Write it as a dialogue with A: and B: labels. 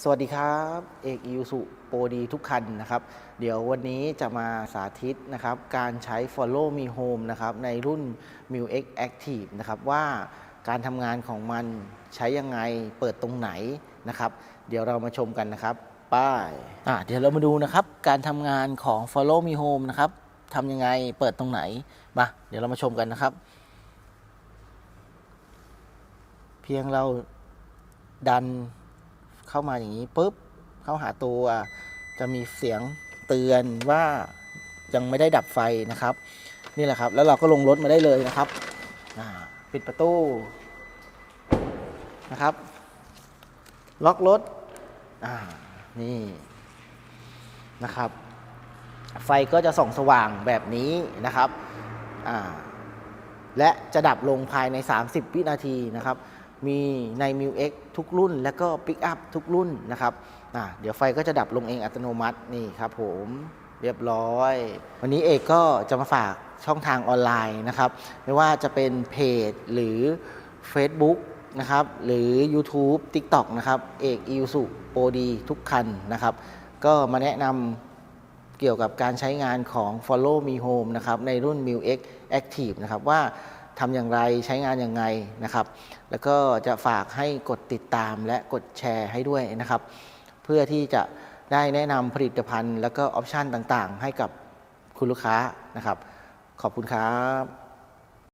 A: สวัสดีครับเอกอิวสุโปรดีทุกคันนะครับ เดี๋ยววันนี้จะมาสาธิตนะครับ การใช้ Follow Me Home นะครับในรุ่น m u X Active นะครับว่าการทำงานของมันใช้ยังไงเปิดตรงไหนนะครับ เดี๋ยวเรามาชมกันนะครับ ป้ายอะเดี๋ยวเรามาดูนะครับ การทำงานของ Follow Me Home นะครับทำยังไงเปิดตรงไหนมาเดี๋ยวเรามาชมกันนะครับ เพียงเราดัน เข้ามาอย่างนี้ปุ๊บเข้าหาตัวจะมีเสียงเตือนว่ายังไม่ได้ดับไฟนะครับ นี่แหละครับ แล้วเราก็ลงรถมาได้เลยนะครับปิดประตูนะครับ ล็อกรถนี่นะครับ ไฟก็จะส่องสว่างแบบนี้นะครับและจะดับลงภายใน 30 วินาทีนะครับ มีใน m ิว X ทุกรุ่น และก็ Pick Up ทุกรุ่นนะครับอ่าเดี๋ยวไฟก็จะดับลงเองอัตโนมัตินี่ครับผมเรียบร้อย วันนี้เอกก็จะมาฝากช่องทางออนไลน์นะครับ ไม่ว่าจะเป็นเพจหรือ Facebook นะครับหรือ YouTube TikTok นะครับ เอกอิวสุโปรดีทุกคันนะครับ ก็มาแนะนำเกี่ยวกับการใช้งานของ Follow Me Home นะครับในรุ่น m i X Active นะครับว่า ทำอย่างไรใช้งานอย่างไงนะครับ แล้วก็จะฝากให้กดติดตามและกดแชร์ให้ด้วยนะครับ เพื่อที่จะได้แนะนำผลิตภัณฑ์ แล้วก็ออปชันต่างๆ ให้กับคุณลูกค้านะครับ ขอบคุณครับ